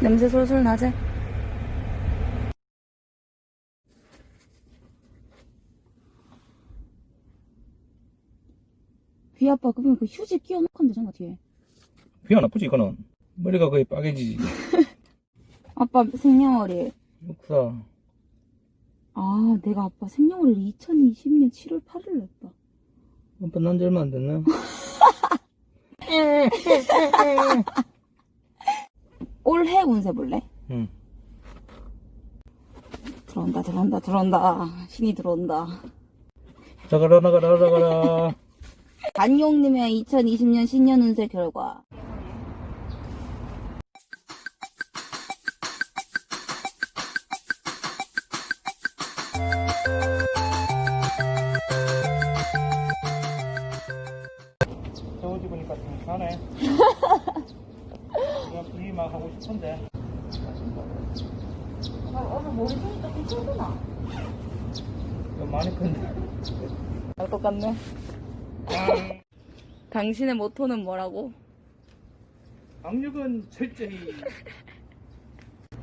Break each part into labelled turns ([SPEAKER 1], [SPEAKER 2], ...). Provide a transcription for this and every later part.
[SPEAKER 1] 냄새 솔솔 나지? 귀 아빠 그러면 그 휴지 끼워놓고 하면 되잖아 뒤에.
[SPEAKER 2] 비가 나쁘지 이거는? 머리가 거의 빠개지지
[SPEAKER 1] 아빠 생년월일.
[SPEAKER 2] 크다
[SPEAKER 1] 아 내가 아빠 생년월일 2020년 7월 8일로 했다.
[SPEAKER 2] 아빠 난지 얼마 안 됐나?
[SPEAKER 1] 올해 운세 볼래?
[SPEAKER 2] 응.
[SPEAKER 1] 들어온다 들어온다 들어온다. 신이 들어온다.
[SPEAKER 2] 나가라 나가라 나가라.
[SPEAKER 1] 안용님의 2020년 신년 운세 결과.
[SPEAKER 2] 좀 사네 내가 분위 막 하고 싶은데.
[SPEAKER 1] 오늘 머리색이 조금 크구나.
[SPEAKER 2] 이거 많이 큰데.
[SPEAKER 1] 알것 같네. 당신의 모토는 뭐라고?
[SPEAKER 2] 강력은 철저히.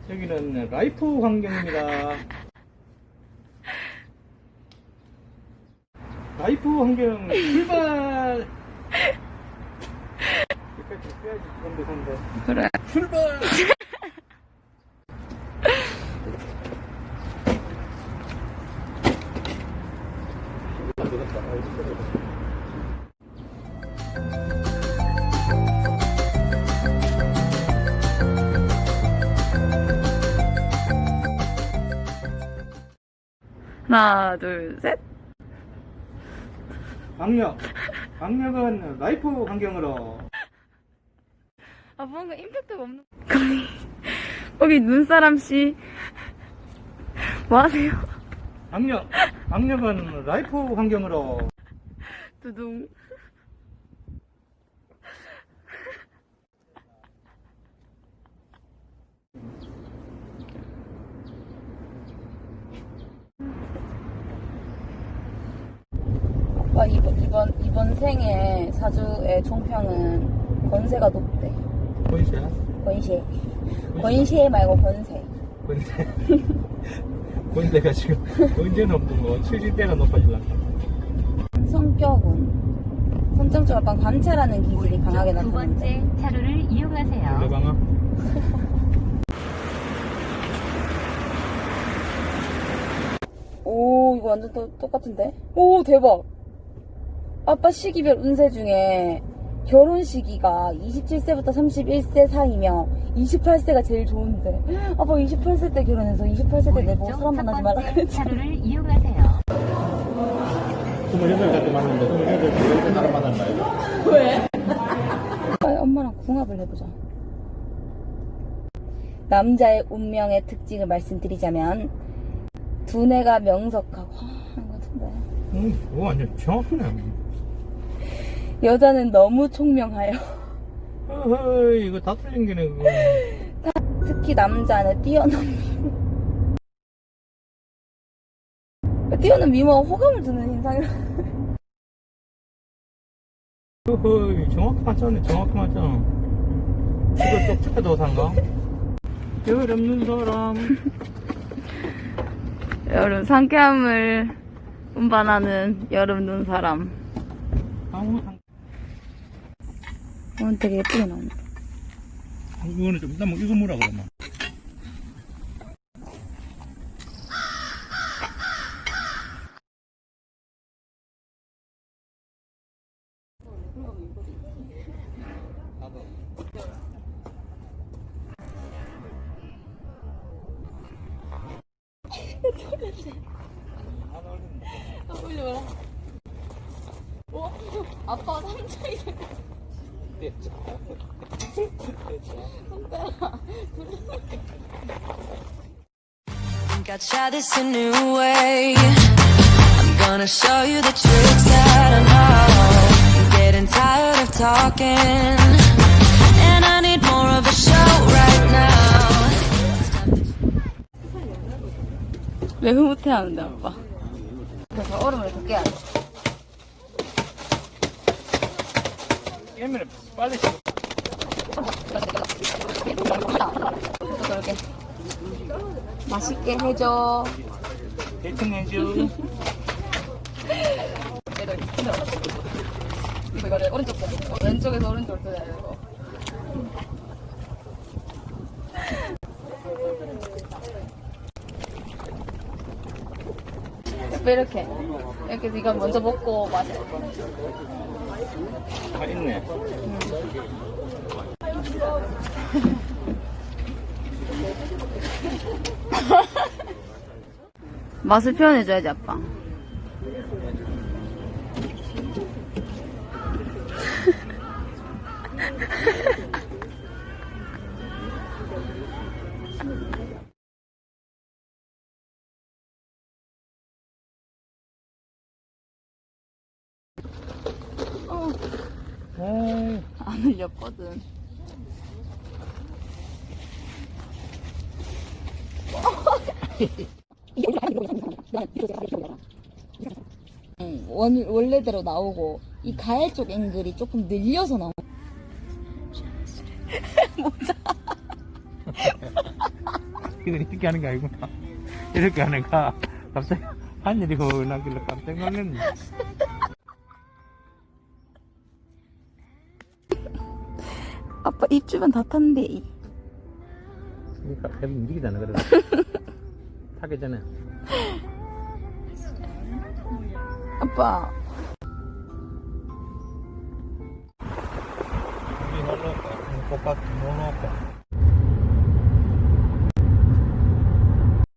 [SPEAKER 2] 여기는 라이프 환경입니다. 라이프 환경 출발! 여기까지 빼야지 그런데 선데.
[SPEAKER 1] 그래
[SPEAKER 2] 출발
[SPEAKER 1] 하나 둘 셋.
[SPEAKER 2] 강력. 강력은 라이프 환경으로
[SPEAKER 1] 아 뭔가 임팩트가 없는 거기 거기 눈사람 씨 뭐하세요?
[SPEAKER 2] 강력 강력은 라이프 환경으로
[SPEAKER 1] 두둥 오빠 이번 이번 이번 생에 사주의 총평은 권세가 높대.
[SPEAKER 2] 보이세요?
[SPEAKER 1] 권세. 권세 말고 권세.
[SPEAKER 2] 권세 권세가 지금 언제 높은 거 70대가 높아질라
[SPEAKER 1] 성격은 성격적으로 약간 관찰하는 기질이 강하게
[SPEAKER 3] 두
[SPEAKER 1] 나타나는데.
[SPEAKER 3] 번째 차로를 이용하세요.
[SPEAKER 2] 레방아
[SPEAKER 1] 오 이거 완전 또, 똑같은데? 오 대박 아빠 시기별 운세 중에 결혼 시기가 27세부터 31세 사이며 28세가 제일 좋은데. 아빠 28세 때 결혼해서 28세 때 내보고 사람
[SPEAKER 3] 첫
[SPEAKER 1] 만나지 말라 그랬지
[SPEAKER 3] 차로를 이용하세요.
[SPEAKER 2] 28살 때 만났는데 28살 때 나랑 만난 거야?
[SPEAKER 1] 왜? 아, 엄마랑 궁합을 해보자. 남자의 운명의 특징을 말씀드리자면 두뇌가 명석하고 하는 것 같은데.
[SPEAKER 2] 응, 그거 완전 정확하네
[SPEAKER 1] 여자는 너무 총명하여
[SPEAKER 2] 어허이 이거 다 틀린 게네 그거
[SPEAKER 1] 특히 남자는 뛰어난 미모. 뛰어난 미모와 호감을 두는 인상이라.
[SPEAKER 2] 어허이 정확히 맞잖아 정확히 맞잖아 이거 쪽집게도 산가? 열 없는 사람
[SPEAKER 1] 여름 상쾌함을 운반하는 여름 눈사람.
[SPEAKER 2] 상
[SPEAKER 1] 오늘 되게 예쁘게 나온다.
[SPEAKER 2] 이거는 좀 이따 뭐 이거 뭐라 그러나
[SPEAKER 1] 올려라. 어? 아빠 삼촌이
[SPEAKER 4] think I'll try this a new way. I'm gonna show you the tricks that I know. I'm getting tired of talking, and I need more of a show right now.
[SPEAKER 1] 왜 흐뭇해 하는데, 아빠? 그래서 얼음을 더 깨야 돼.
[SPEAKER 2] 깨면 빨리
[SPEAKER 1] 아, 그러게. 맛있게 해줘. 힘들어. 이거 이거를 오른쪽 거. 왼쪽에서 오른쪽으로 돌려야 되고. 왜 이렇게? 이렇게 네가 먼저 먹고 마셔.
[SPEAKER 2] 다 있네.
[SPEAKER 1] 맛을 표현해줘야지 아빠.
[SPEAKER 2] 에이,
[SPEAKER 1] 안 흘렸거든. 응, 원, 원래대로 나오고 이 가해 쪽 앵글이 조금 늘려서 나오.
[SPEAKER 2] 이거 이렇게 하는 게 아니구나. 이렇게 하는가. 갑자기 하늘이 흐나길래 깜짝 놀랐네.
[SPEAKER 1] 아빠 입 주변 다 탔는데.
[SPEAKER 2] 그러니까 계속 움직이잖아, 그래. 타기 전에.
[SPEAKER 1] 아빠